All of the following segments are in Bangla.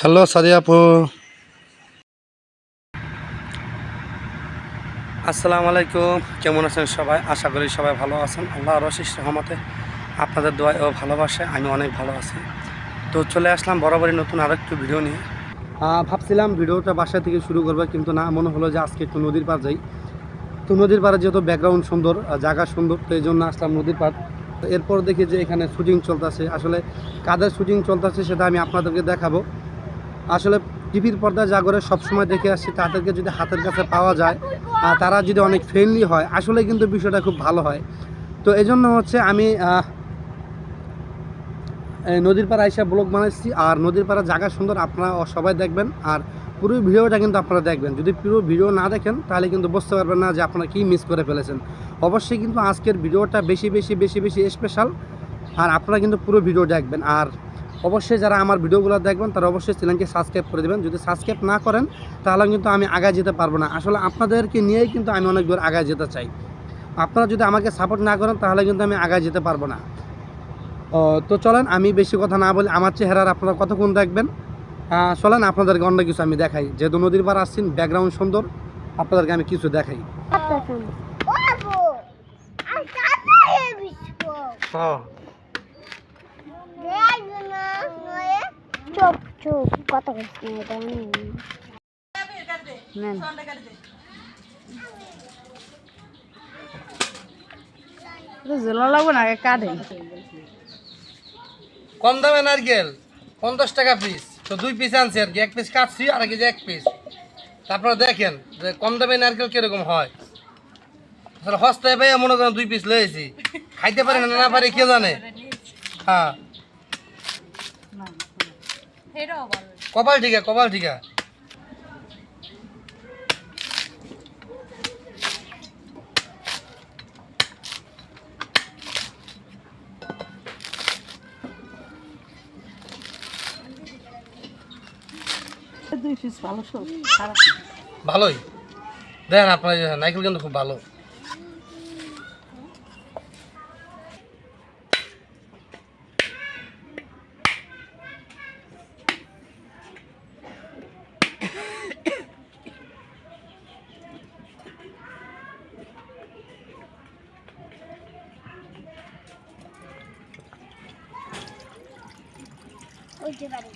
হ্যালো সাদিয়া আপু। আসসালামু আলাইকুম, কেমন আছেন সবাই? আশা করি সবাই ভালো আছেন। আল্লাহ অশেষ রহমতে আপনাদের দোয়ায় ও ভালোবাসে আমি অনেক ভালো আছি। তো চলে আসলাম বরাবরই নতুন আরেকটু ভিডিও নিয়ে। ভাবছিলাম ভিডিওটা বাসা থেকে শুরু করব, কিন্তু না, মনে হলো যে আজকে একটু নদীর পার যাই। তো নদীর পাড়ে যেহেতু ব্যাকগ্রাউন্ড সুন্দর জায়গা সুন্দর, তো এই জন্য আসলাম নদীর পাড়। এরপর দেখি যে এখানে শুটিং চলতেছে। আসলে কাদের শুটিং চলতেছে সেটা আমি আপনাদেরকে দেখাবো। আসলে টিভির পর্দায় যা করে সবসময় দেখে আসছি, তাদেরকে যদি হাতের কাছে পাওয়া যায় আর তারা যদি অনেক ফ্রেন্ডলি হয়, আসলে কিন্তু বিষয়টা খুব ভালো হয়। তো এই জন্য হচ্ছে আমি নদীর পাড়া এসে ব্লগ বানাচ্ছি আর নদীর পাড়া জায়গা সুন্দর, আপনারা সবাই দেখবেন। আর পুরো ভিডিওটা কিন্তু আপনারা দেখবেন। যদি পুরো ভিডিও না দেখেন, তাহলে কিন্তু বুঝতে পারবেন না যে আপনারা কী মিস করে ফেলেছেন। অবশ্যই কিন্তু আজকের ভিডিওটা বেশি বেশি বেশি বেশি স্পেশাল আর আপনারা কিন্তু পুরো ভিডিও দেখবেন। আর অবশ্যই যারা আমার ভিডিওগুলো দেখবেন, তারা অবশ্যই চ্যানেলকে সাবস্ক্রাইব করে দেবেন। যদি সাবস্ক্রাইব না করেন তাহলে কিন্তু আমি আগায় যেতে পারব না। আসলে আপনাদেরকে নিয়েই কিন্তু আমি অনেক দূর আগায় যেতে চাই। আপনারা যদি আমাকে সাপোর্ট না করেন, তাহলে কিন্তু আমি আগায় যেতে পারব না। তো চলেন, আমি বেশি কথা না বলি আমার চেহারার আপনারা কতক্ষণ দেখবেন? চলেন, আপনাদেরকে অন্য কিছু আমি দেখাই। যেহেতু নদীর পার আসছেন ব্যাকগ্রাউন্ড সুন্দর, আপনাদেরকে আমি কিছু দেখাই। কম দামে নারকেল, পঞ্চাশ টাকা পিস তো দুই পিস আনছি আর কি। এক পিস কাটছি আর কি যে এক পিস তারপরে দেখেন যে কম দামে নারকেল কীরকম হয়। আসলে হস্তায় পাই মনে করেন দুই পিস লয়েছি খাইতে পারে না না পারে কে জানে? হ্যাঁ। কপাল ঠিকা কপাল ঠিকা। ভালোই। দেখেন আপনার যে কিন্তু খুব ভালো। ওই যে বাড়ি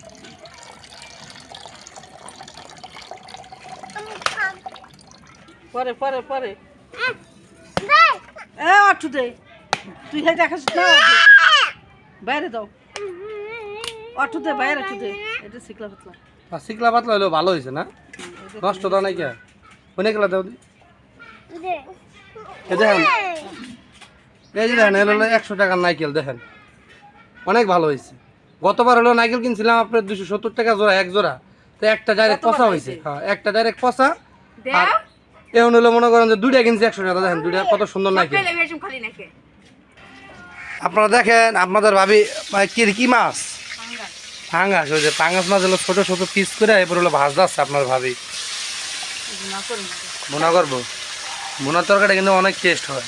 আমি খাব পরে পরে পরে। দে এ অটু দে। তুই হেঁটে দেখাস না বাইরে দাও। অটু দে বাইরে অটু দে। এটা শিখলা পাতলা। আর শিকলা পাতলা হলেও ভালো হয়েছে না? নষ্ট তো নাই কে? অনেক গেলা দাও দি। এই দেখেন। এই যে দেখেন এলো একশো টাকার নাইকেল দেখেন। অনেক ভালো হয়েছে গতবার হলো নাইকেল কিনছিলাম আপনার দুশো সত্তর টাকা জোড়া এক জোড়া। তো একটা ডাইরেক্ট পচা হয়েছে হ্যাঁ একটা ডাইরেক্ট পচা। আর এখন হলো মনে করেন যে দুইটা কিনছি একশো টাকা দেখেন দুইটা কত সুন্দর নাকি। আপনারা দেখেন আপনাদের ভাবি মানে কি কি মাছ? পাঙ্গাস। ওই যে পাঙ্গাস মাছ হলো ছোট ছোট পিস করে এরপর হলো ভাজ যাচ্ছে আপনার ভাবি। মোনা করব। মোনার তরকারিটা কিন্তু অনেক টেস্ট হয়।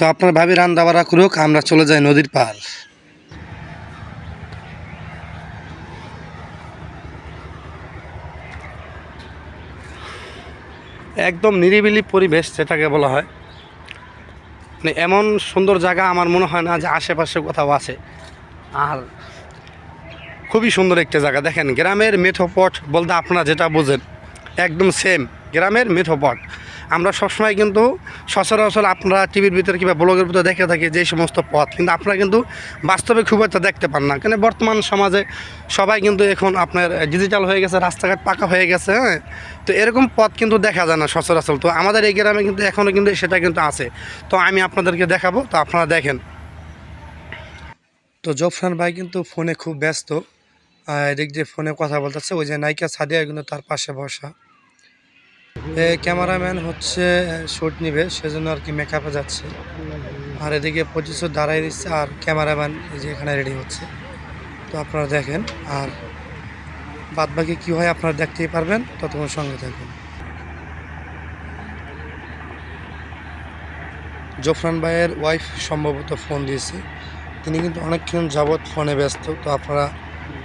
তো আপনার ভাবি রান্না বাড়া করুক, আমরা চলে যাই নদীর পার একদম নিরিবিলি পরিবেশ যেটাকে বলা হয়। মানে এমন সুন্দর জায়গা আমার মনে হয় না যে আশেপাশে কোথাও আছে। আর খুবই সুন্দর একটা জায়গা। দেখেন, গ্রামের মেঠোপট বলতে আপনারা যেটা বোঝেন, একদম সেম গ্রামের মেঠোপট আমরা সবসময় কিন্তু সচরাচর আপনারা টিভির ভিতরে কিংবা ব্লগের ভিতরে দেখে থাকি যে সমস্ত পথ। কিন্তু আপনারা কিন্তু বাস্তবে খুব একটা দেখতে পান না। কেন বর্তমান সমাজে সবাই কিন্তু এখন আপনার ডিজিটাল হয়ে গেছে, রাস্তাঘাট পাকা হয়ে গেছে হ্যাঁ? তো এরকম পথ কিন্তু দেখা যায় না সচরাচর। তো আমাদের এই গ্রামে কিন্তু এখনও কিন্তু সেটা কিন্তু আছে। তো আমি আপনাদেরকে দেখাবো, তো আপনারা দেখেন। তো জফরান ভাই কিন্তু ফোনে খুব ব্যস্ত। এদিক দিয়ে ফোনে কথা বলতেছে, ওই যে নায়িকা সাদিয়া কিন্তু তার পাশে বসা। ক্যামেরাম্যান হচ্ছে শ্যুট নিবে, সেজন্য আর কি মেকআপে যাচ্ছে। আর এদিকে প্রতিশোধ দাঁড়াই দিচ্ছে আর ক্যামেরাম্যান যে এখানে রেডি হচ্ছে। তো আপনারা দেখেন, আর বাদ বাকি কী হয় আপনারা দেখতেই পারবেন, ততক্ষণ সঙ্গে থাকুন। জফরান ভাইয়ের ওয়াইফ সম্ভবত ফোন দিয়েছে। তিনি কিন্তু অনেকক্ষণ যাবৎ ফোনে ব্যস্ত, তো আপনারা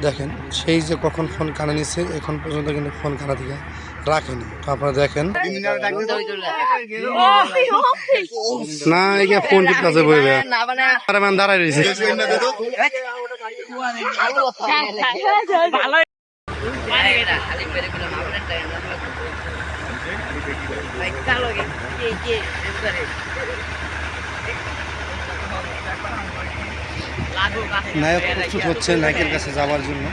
দেখেন, সেই যে কখন ফোন কানে নিচ্ছে এখন পর্যন্ত কিন্তু ফোন কানা থেকে রাখেনি আপনারা দেখেন না একে ফোন টিপতেছে বইবে আরে মান দাঁড়াই রয়েছে নায়ক প্রস্তুত হচ্ছে নায়কের কাছে যাওয়ার জন্য।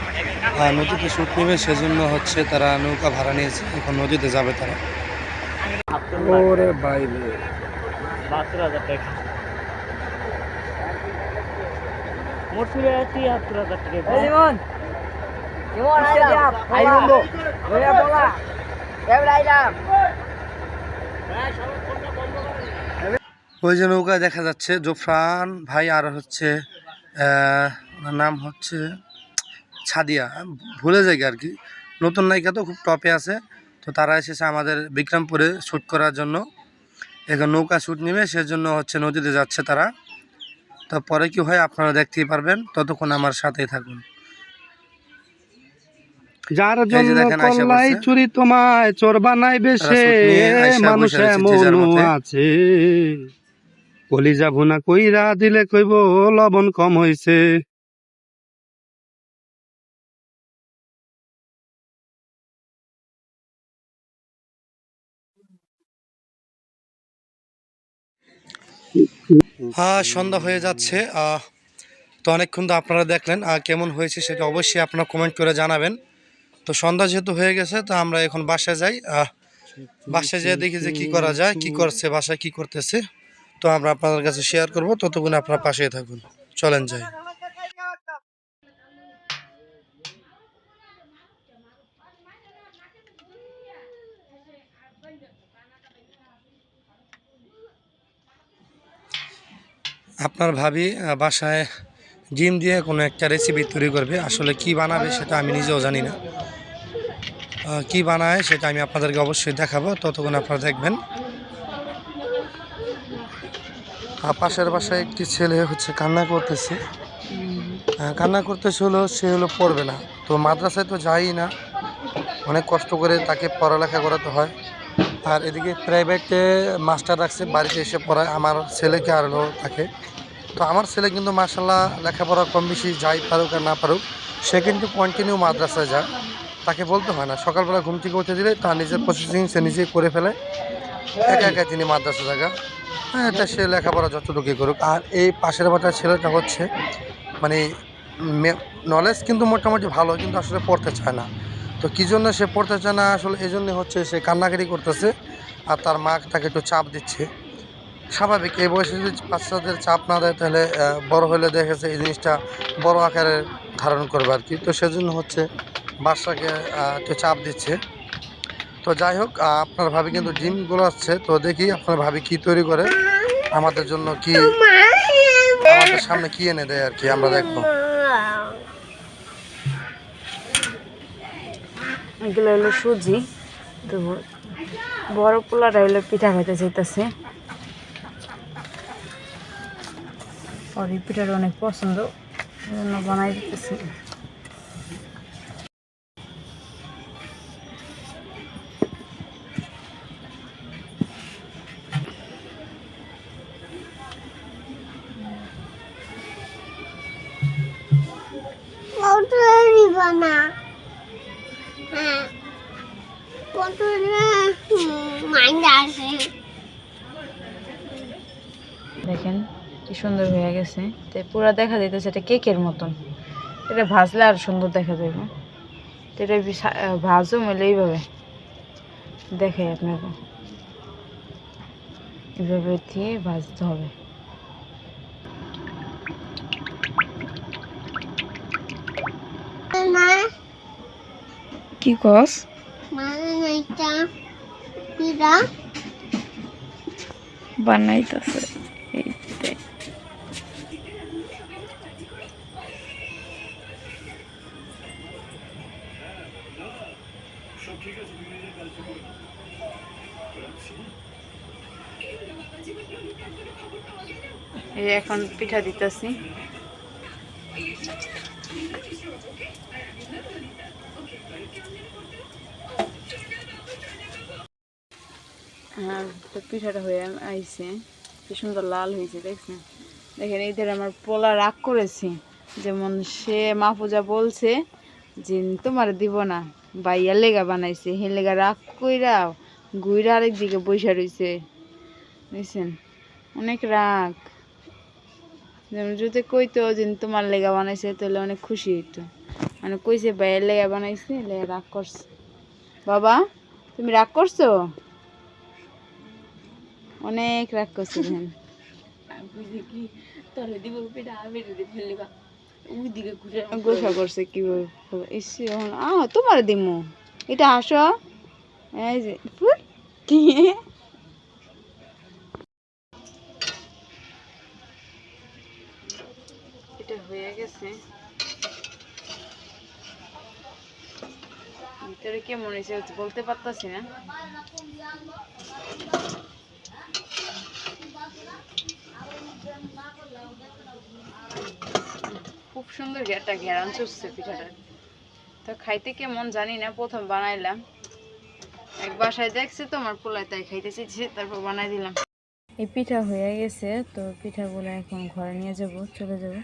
আর নদীতে শুট নেবে সেজন্য হচ্ছে তারা নৌকা ভাড়া নিয়েছে। এখন নদীতে যাবে তারা। ওরে বাইরে। বাহাত্তর হাজার টাকা মোট ফিরে তিয়াত্তর হাজার টাকা ওই যে নৌকা দেখা যাচ্ছে জোফরান ভাই আর হচ্ছে ওনার নাম হচ্ছে ছাদিয়া। ভুলে যাই আর কি। নতুন নায়িকা তো খুব টপে আছে। তো তারা এসেছে আমাদের বিক্রমপুরে শ্যুট করার জন্য। এখন নৌকা শ্যুট নেবে সেজন্য হচ্ছে নদীতে যাচ্ছে তারা। তো পরে কি হয় আপনারা দেখতেই পারবেন। ততক্ষণ আমার সাথেই থাকুন। যার জন্য কল্লাই চুরি তোমায় চোর বানাইবে তারা সে মানুষ মতে। আছে। কলিজা ভুনা কইরা দিলে কইব, লবণ কম হইছে। সন্ধ্যা হয়ে যাচ্ছে তো অনেকক্ষণ তো আপনারা দেখলেন কেমন হয়েছে সেটা অবশ্যই আপনারা কমেন্ট করে জানাবেন। তো সন্ধ্যা যেহেতু হয়ে গেছে, তো আমরা এখন বাসায় যাই বাসায় যেয়ে দেখি যে কি করা যায়, কি করছে, বাসায় কি করতেছে। তো আমরা আপনাদের কাছে শেয়ার করব, ততক্ষণ আপনারা পাশেই থাকুন। চলেন যাই। আপনার ভাবি বাসায় ডিম দিয়ে কোনো একটা রেসিপি তৈরি করবে। আসলে কি বানাবে সেটা আমি নিজেও জানি না। কি বানায় সেটা আমি আপনাদেরকে অবশ্যই দেখাবো, ততক্ষণ আপনারা দেখবেন। পাশের বাসায় একটি ছেলে হচ্ছে কান্না করতেছে। কান্না করতেছে হলো, সে হলো পড়বে না। তো মাদ্রাসায় তো যাই না। অনেক কষ্ট করে তাকে পড়ালেখা করাতে হয়। আর এদিকে প্রাইভেটে মাস্টার রাখছে, বাড়িতে এসে পড়ায়। আমার ছেলেকে আর হলো তাকে? তো আমার ছেলে কিন্তু মার্শাল্লাহ লেখাপড়া কম বেশি যাই পারুক আর না পারুক, সে কিন্তু কন্টিনিউ মাদ্রাসায় যায়। তাকে বলতে হয় না, সকালবেলা ঘুম থেকে উঠে দিলে তার নিজের প্রসেসিং সে নিজেই করে ফেলে। একা একা তিনি মাদ্রাসা জায়গা। হ্যাঁ এটা সে লেখাপড়া যতটুকুই করুক। আর এই পাশের বাটার ছেলেটা হচ্ছে মানে নলেজ কিন্তু মোটামুটি ভালো, কিন্তু আসলে পড়তে চায় না। তো কী জন্য সে পড়তে চায় না? আসলে এই জন্য হচ্ছে সে কান্নাকাটি করতেছে আর তার মা তাকে একটু চাপ দিচ্ছে। স্বাভাবিক, এই বয়সে যদি বাচ্চাদের চাপ না দেয়, তাহলে বড় হলে দেখেছে এই জিনিসটা বড় আকারে ধারণ করবে আর কি। তো সেজন্য হচ্ছে বাচ্চাকে একটু চাপ দিচ্ছে। তো যাই হোক আপনার ভাবি কিন্তু ডিমগুলো আসছে তো দেখি আপনার ভাবি কি তৈরি করে, আমাদের জন্য কি, আমাদের সামনে কি এনে দেয় আর কি, আমরা দেখব। এগুলো হলো সুজি। তো বড় পোলাটা হলো পিঠা খাইতে চাইতেছে। এই পিঠাটা অনেক পছন্দ বানাই দিতেছি। না। হ্যাঁ। কত মাইন্ড আছে। দেখেন কি সুন্দর হয়ে গেছে। তো পুরো দেখা যাইতেছে এটা কেকের মতন। এটা ভাজলে আর সুন্দর দেখা যাবে তো এটা ভাজও মেলে এইভাবে। দেখাই আপনাকে। এইভাবে দিয়ে ভাজতে হবে মা কি কস? পিরা বানাইতেছে এই এখন পিঠা দিতেছি। আর তো পিঠাটা হয়ে আইছে। কি সুন্দর লাল হয়েছে, দেখছেন? দেখেন আমার পোলা রাগ করেছি। যেমন সে বলছে যে, তোমার দিব না। বাইয়ার লেগা বানাইছে। হে লেগা রাগ কইরা গুইরা আরেক দিকে বৈশা রয়েছে বুঝছেন অনেক রাগ। যেমন যদি কইতো যে, তোমার লেগা বানাইছে, তাহলে অনেক খুশি হইতো। মানে কইছে বাইয়ের লেগা বানাইছে লেগা রাগ করছে। বাবা, তুমি রাগ করছ? অনেক রাগ করছে কীভাবে? ইসি আহ, তোমার দিমু। এটা আসো। এটা হয়ে গেছে। কেমন হয়েছে? বলতে পারতাছি না। খুব সুন্দর একটা ঘেরান চুষছে পিঠাটা। তো খাইতে কেমন জানি না, প্রথম বানাইলাম। এক বাসায় দেখছে তো, আমার পোলায় তাই খাইতে চেয়েছে তারপর বানাই দিলাম। এই পিঠা হয়ে গেছে, তো পিঠাগুলো এখন ঘরে নিয়ে যাব, চলে যাব।